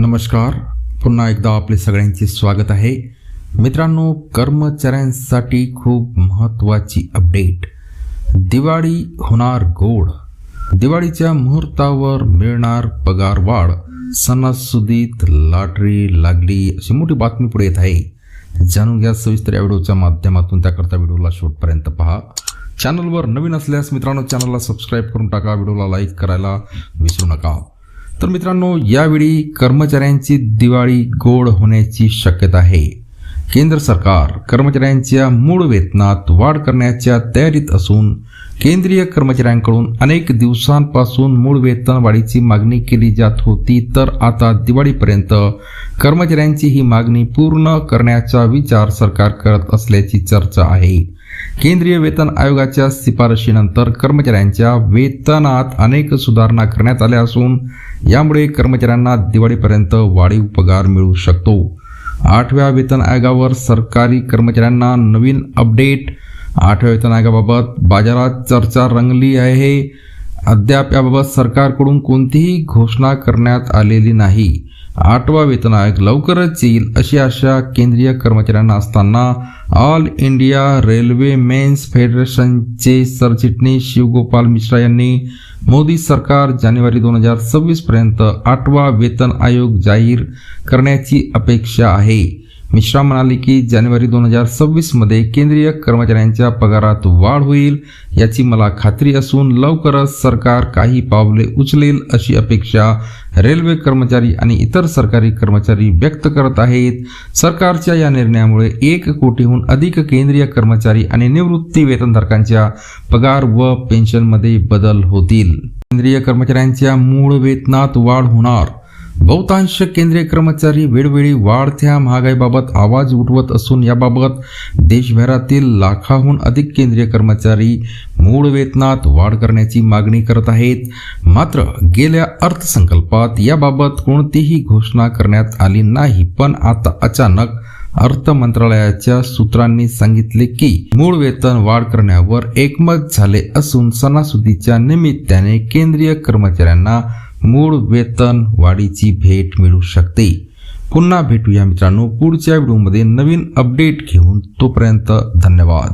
नमस्कार. पुन्हा एकदा आपले सगळ्यांचे स्वागत आहे. मित्रांनो कर्मचाऱ्यांसाठी खूप महत्त्वाची अपडेट दिवाळी होणार गोड. दिवाळीच्या मुहूर्तावर मिळणार पगार वाढ. सणासुदीत लाटरी लागली अशी मोठी बातमी पुढे येत आहे. जाणून घ्या सविस्तर या व्हिडिओच्या माध्यमातून. त्याकरता व्हिडिओला शेवटपर्यंत पहा. चॅनलवर नवीन असल्यास मित्रांनो चॅनलला सबस्क्राईब करून टाका. व्हिडिओला लाईक करायला विसरू नका. तर मित्रांनो यावेळी कर्मचाऱ्यांची दिवाळी गोड होण्याची शक्यता आहे. केंद्र सरकार कर्मचाऱ्यांच्या मूळ वेतनात वाढ करण्याच्या तयारीत असून केंद्रीय कर्मचाऱ्यांकडून अनेक दिवसांपासून मूळ वेतन वाढीची मागणी केली जात होती. तर आता दिवाळीपर्यंत कर्मचाऱ्यांची ही मागणी पूर्ण करण्याचा विचार सरकार करत असल्याची चर्चा आहे. केंद्रीय वेतन आयोगाच्या शिफारशीनंतर कर्मचाऱ्यांच्या वेतनात अनेक सुधारणा करण्यात आल्या असून यामुळे कर्मचाऱ्यांना दिवाळीपर्यंत वाढीव पगार मिळू शकतो. आठव्या वेतन आयोगावर सरकारी कर्मचाऱ्यांना नवीन अपडेट. आठव्या वेतन आयोगाबाबत बाजारात चर्चा रंगली आहे. अद्याप याबाबत सरकारकडून कोणतीही घोषणा करण्यात आलेली नाही. आठवा वेतन आयोग लवकरच येईल अशी आशा केंद्रीय कर्मचाऱ्यांना असताना ऑल इंडिया रेल्वे मेन्स फेडरेशनचे सरचिटणीस शिवगोपाल मिश्रा यांनी मोदी सरकार जानेवारी दोन हजार सव्वीसपर्यंत आठवा वेतन आयोग जाहीर करण्याची अपेक्षा आहे. मिश्रा म्हणाले की जानेवारी दोन हजार सव्वीसमध्ये केंद्रीय कर्मचाऱ्यांच्या पगारात वाढ होईल याची मला खात्री असून लवकरच सरकार काही पावले उचलेल अशी अपेक्षा रेल्वे कर्मचारी आणि इतर सरकारी कर्मचारी व्यक्त करत आहेत. सरकारच्या या निर्णयामुळे एक कोटीहून अधिक केंद्रीय कर्मचारी आणि निवृत्ती वेतनधारकांच्या पगार व पेन्शनमध्ये बदल होतील. केंद्रीय कर्मचाऱ्यांच्या मूळ वेतनात वाढ होणार. बहुतांश केंद्रीय कर्मचारी वेळोवेळी वाढत्या महागाईबाबत आवाज उठवत असून याबाबत देशभरातील लाखाहून अधिक केंद्रीय कर्मचारी मूळ वेतनात वाढ करण्याची मागणी करत आहेत. मात्र गेल्या अर्थसंकल्पात याबाबत कोणतीही घोषणा करण्यात आली नाही. पण आता अचानक अर्थ मंत्रालयाच्या सूत्रांनी सांगितले की मूळ वेतन वाढ करण्यावर एकमत झाले असून सणासुदीच्या निमित्ताने केंद्रीय कर्मचाऱ्यांना मूळ वेतन वाढीची भेट मिळू शकते. पुन्हा भेटूया मित्रांनो पुढच्या व्हिडिओमध्ये नवीन अपडेट घेऊन तोपर्यंत धन्यवाद.